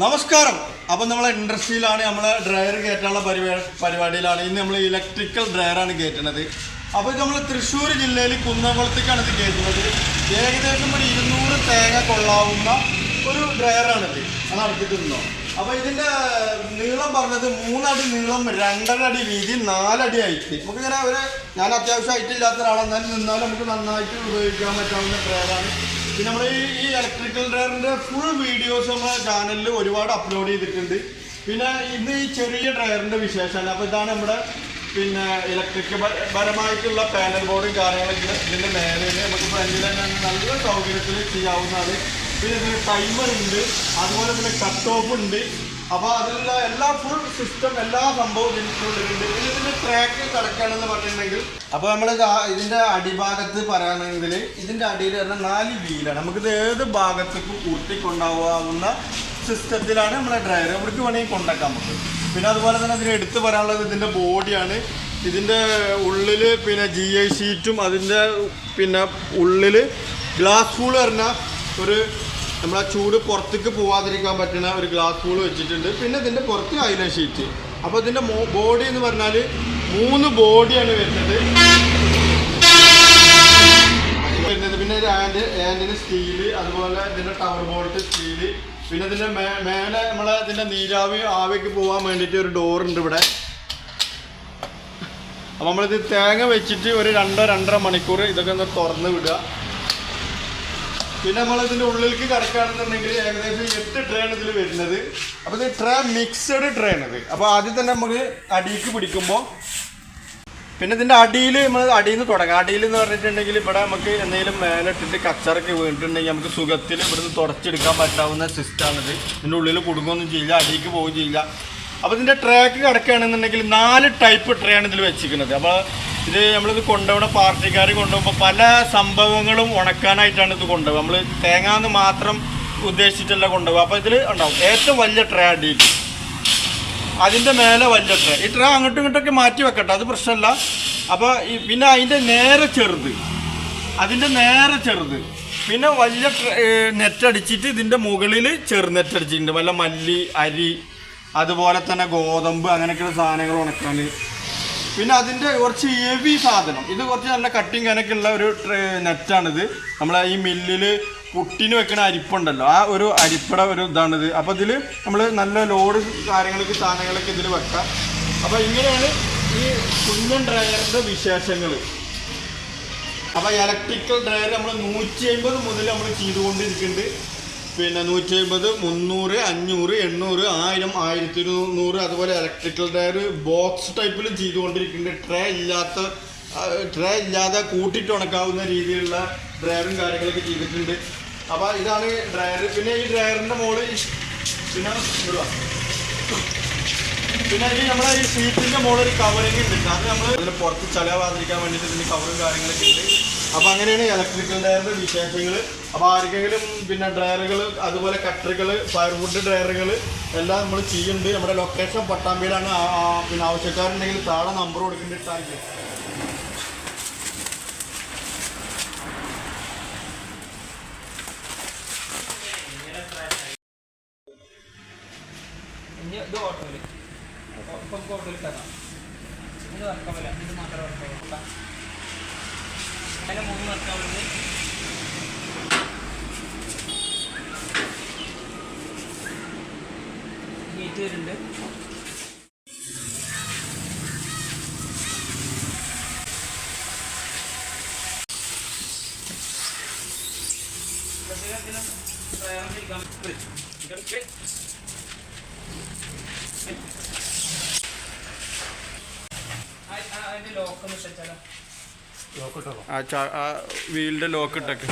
നമസ്കാരം. അപ്പം നമ്മളെ ഇൻഡസ്ട്രിയിലാണ് നമ്മളെ ഡ്രയർ കയറ്റാനുള്ള പരിപാടി പരിപാടിയിലാണ്. ഇന്ന് നമ്മൾ ഇലക്ട്രിക്കൽ ഡ്രയറാണ് കയറ്റുന്നത്. അപ്പോൾ ഇത് നമ്മൾ തൃശ്ശൂർ ജില്ലയിൽ കുന്നംകുളത്തേക്കാണ് ഇത് കയറ്റുന്നത്. ഏകദേശം ഒരു ഇരുന്നൂറ് തേങ്ങ കൊള്ളാവുന്ന ഒരു ഡ്രയറാണിത് അത് അടുത്തിട്ടുണ്ടോ അപ്പോൾ ഇതിന്റെ നീളം പറഞ്ഞത് മൂന്നടി നീളം രണ്ടര അടി വീതി നാലടി ഹൈറ്റ് നമുക്കിങ്ങനെ ഒരു ഞാൻ അത്യാവശ്യം ഹൈറ്റ് ഇല്ലാത്ത ഒരാളെന്നാലും നിന്നാലും നമുക്ക് നന്നായിട്ട് ഉപയോഗിക്കാൻ പറ്റാവുന്ന ഡ്രയറാണ് പിന്നെ നമ്മൾ ഈ ഇലക്ട്രിക്കൽ ഡ്രയറിന്റെ ഫുൾ വീഡിയോസ് നമ്മുടെ ചാനലിൽ ഒരുപാട് അപ്ലോഡ് ചെയ്തിട്ടുണ്ട്. പിന്നെ ഇന്ന് ഈ ചെറിയ ഡ്രയറിന്റെ വിശേഷമാണ്. അപ്പോൾ ഇതാണ് നമ്മുടെ പിന്നെ ഇലക്ട്രിക്കൽ പരമായിട്ടുള്ള പാനൽ ബോർഡും കാര്യങ്ങളൊക്കെ ഇതിന്റെ മേലെ നമുക്ക് ഫ്രണ്ടിൽ തന്നെ നല്ല സൗകര്യത്തിൽ ചെയ്യാവുന്നതാണ്. പിന്നെ ഇതിന് ടൈമർ ഉണ്ട്. അതുപോലെ തന്നെ കട്ട് ഓഫ് ഉണ്ട്. അപ്പോൾ അതിലുള്ള എല്ലാ ഫുൾ സിസ്റ്റം എല്ലാ സംഭവവും ഇതിനുള്ളിലുണ്ട് പിന്നെ ഇതിന്റെ ട്രാക്ക് കിടക്കുകയാണെന്ന് പറഞ്ഞിട്ടുണ്ടെങ്കിൽ അപ്പോൾ നമ്മൾ ഇതിന്റെ അടിഭാഗത്ത് പറയുകയാണെങ്കിൽ ഇതിന്റെ അടിയിൽ വരുന്ന നാല് വീലാണ്. നമുക്കിത് ഏത് ഭാഗത്തേക്കും കൂട്ടിക്കൊണ്ടാവാവുന്ന സിസ്റ്റത്തിലാണ് നമ്മളെ ഡ്രയർ എവിടേക്ക് വേണമെങ്കിൽ കൊണ്ടാക്കാൻ പറ്റും. പിന്നെ അതുപോലെ തന്നെ അതിന് എടുത്തു പറയാനുള്ളത് ഇതിന്റെ ബോഡിയാണ് ഇതിന്റെ ഉള്ളിൽ പിന്നെ ജി ഐ ഷീറ്റും അതിന്റെ പിന്നെ ഉള്ളിൽ ഗ്ലാസ് ഫൂൾ പറഞ്ഞ ഒരു നമ്മളെ ചൂട് പുറത്തേക്ക് പോവാതിരിക്കാൻ പറ്റുന്ന ഒരു ഗ്ലാസ് ഫൂൾ വെച്ചിട്ടുണ്ട്. പിന്നെ ഇതിന്റെ പുറത്ത് അയില ഷീറ്റ് അപ്പോൾ ഇതിന്റെ ബോഡി എന്ന് പറഞ്ഞാൽ മൂന്ന് ബോഡിയാണ് വരുന്നത്. വരുന്നത്. പിന്നെ ഹാൻഡ് ഹാൻഡിന് സ്റ്റീൽ അതുപോലെ ഇതിന്റെ ടവർ ബോൾട്ട് സ്റ്റീൽ പിന്നെ ഇതിന്റെ മേ- മേലെ നമ്മളെ ഇതിന്റെ നീരാവി ആവിക്ക് പോകാൻ വേണ്ടിയിട്ട് ഒരു ഡോറുണ്ട് ഇവിടെ. അപ്പോൾ നമ്മളിത് തേങ്ങ വെച്ചിട്ട് ഒരു രണ്ടോ രണ്ടര മണിക്കൂർ ഇതൊക്കെ ഒന്ന് തുറന്ന് വിടുക. പിന്നെ നമ്മൾ ഇതിന്റെ ഉള്ളിലേക്ക് കിടക്കുകയാണെന്നുണ്ടെങ്കിൽ ഏകദേശം എട്ട് ട്രേ ആണ് ഇതിൽ വരുന്നത്. അപ്പൊ ഇത് ട്രേ മിക്സഡ് ട്രേ ഇത്. അപ്പൊ ആദ്യം തന്നെ നമുക്ക് അടിക്ക് പിടിക്കുമ്പോൾ പിന്നെ ഇതിന്റെ അടിയിൽ നമ്മൾ അടിയിൽ നിന്ന് തുടങ്ങാം. അടിയിൽ എന്ന് പറഞ്ഞിട്ടുണ്ടെങ്കിൽ ഇവിടെ നമുക്ക് എന്തെങ്കിലും മേലെ ഇട്ടിട്ട് കച്ചറൊക്കെ വീണിട്ടുണ്ടെങ്കിൽ നമുക്ക് സുഖത്തിൽ ഇവിടുന്ന് തുടച്ചെടുക്കാൻ പറ്റാവുന്ന സിസ്റ്റമാണിത് ഇതിന്റെ ഉള്ളിൽ കുടുങ്ങൊന്നും ചെയ്യില്ല അടിക്ക് പോവുകയും ചെയ്യില്ല. അപ്പോൾ ഇതിന്റെ ട്രാക്ക് കിടക്കുകയാണെന്നുണ്ടെങ്കിൽ നാല് ടൈപ്പ് ട്രേ ആണ് ഇതിൽ വെച്ചിരിക്കുന്നത്. അപ്പോൾ ഇത് നമ്മളിത് കൊണ്ടുപോകുന്ന പാർട്ടിക്കാർ കൊണ്ടുപോകുമ്പോൾ പല സംഭവങ്ങളും ഉണക്കാനായിട്ടാണ് ഇത് കൊണ്ടുപോകുക. നമ്മൾ തേങ്ങാന്ന് മാത്രം ഉദ്ദേശിച്ചിട്ടല്ല കൊണ്ടുപോകുക. അപ്പോൾ ഇതിൽ ഉണ്ടാവും. ഏറ്റവും വലിയ ട്രേ അടിയിൽ അതിന്റെ മേലെ വലിയ ട്രേ ഈ ട്രേ അങ്ങോട്ടും ഇങ്ങോട്ടൊക്കെ മാറ്റി വെക്കട്ടെ അത് പ്രശ്നമല്ല. അപ്പോൾ പിന്നെ അതിന്റെ നേരെ ചെറുത്. അതിന്റെ നേരെ ചെറുത്. പിന്നെ വലിയ നെറ്റ് അടിച്ചിട്ട് ഇതിന്റെ മുകളിൽ ചെറു നെറ്റ് അടിച്ചിട്ടുണ്ട്. വല്ല മല്ലി അരി അതുപോലെ തന്നെ ഗോതമ്പ് അങ്ങനെയൊക്കെയുള്ള സാധനങ്ങൾ ഉണക്കാൻ. പിന്നെ അതിന്റെ കുറച്ച് ഹെവി സാധനം. ഇത് കുറച്ച് നല്ല കട്ടിങ് കനക്കുള്ള ഒരു നെറ്റാണിത് നമ്മളെ ഈ മില്ലിൽ പുട്ടിന് വെക്കുന്ന അരിപ്പുണ്ടല്ലോ. ആ ഒരു അരിപ്പട ഒരു ഇതാണിത്. അപ്പോൾ ഇതിൽ നമ്മൾ നല്ല ലോഡ് കാര്യങ്ങൾക്ക് സാധനങ്ങളൊക്കെ ഇതിൽ വെക്കാം. അപ്പോൾ ഇങ്ങനെയാണ് ഈ കുഞ്ഞൻ ഡ്രയറിന്റെ വിശേഷങ്ങൾ അപ്പോൾ ഇലക്ട്രിക്കൽ ഡ്രയർ നമ്മൾ നൂറ്റി അമ്പത് മുതൽ നമ്മൾ ചെയ്തുകൊണ്ടിരിക്കുന്നുണ്ട്. പിന്നെ നൂറ്റി അമ്പത് മുന്നൂറ് അഞ്ഞൂറ് എണ്ണൂറ് ആയിരം ആയിരത്തി ഇരുന്നൂറ് അതുപോലെ ഇലക്ട്രിക്കൽ ടയർ ബോക്സ് ടൈപ്പിലും ചെയ്തുകൊണ്ടിരിക്കുന്നുണ്ട്. ട്രേ ഇല്ലാത്ത ട്രേ ഇല്ലാതെ കൂട്ടിയിട്ട് ഉണക്കാവുന്ന രീതിയിലുള്ള ഡ്രയറും കാര്യങ്ങളൊക്കെ ചെയ്തിട്ടുണ്ട്. അപ്പോൾ ഇതാണ് ഡ്രയർ പിന്നെ ഈ ഡ്രയറിന്റെ മോൾ പിന്നെ പിന്നെ ഈ നമ്മളെ ഈ ഷീറ്റിന്റെ മുകളിൽ ഒരു കവറിങ് ഉണ്ട് അത് നമ്മൾ ഇതിന് പുറത്ത് ചളയാവാതിരിക്കാൻ വേണ്ടിയിട്ട് ഇതിന് കവറും കാര്യങ്ങളൊക്കെ ഉണ്ട് അപ്പോൾ അങ്ങനെയാണ് ഇലക്ട്രിക്കൽ ഡ്രയറിന്റെ വിശേഷങ്ങൾ അപ്പോൾ ആർക്കെങ്കിലും പിന്നെ ഡ്രയറുകൾ അതുപോലെ കട്ടറുകൾ ഫയർവുഡ് ഡ്രയറുകൾ എല്ലാം നമ്മൾ ചെയ്യുന്നുണ്ട്. നമ്മുടെ ലൊക്കേഷൻ പട്ടാമ്പിയിലാണ്. പിന്നെ ആവശ്യക്കാരുണ്ടെങ്കിൽ താഴെ നമ്പർ കൊടുക്കേണ്ടിട്ടാണ് ഇനി ഇത് ഓട്ടോയിൽ. ഇപ്പം ഓട്ടോയിൽ തരാം ഇത് വർക്കാവില്ല ഇത് മാത്രം വർക്കാവുള്ളൂ അതിന് മൂന്ന് വർക്കാവുള്ളത് ഹീറ്റ് വരുന്നുണ്ട് അതിന്റെ ലോക്കൊന്ന് വെച്ചാലോ ആ വീലിന്റെ ലോക്ക് ഇട്ടൊക്കെ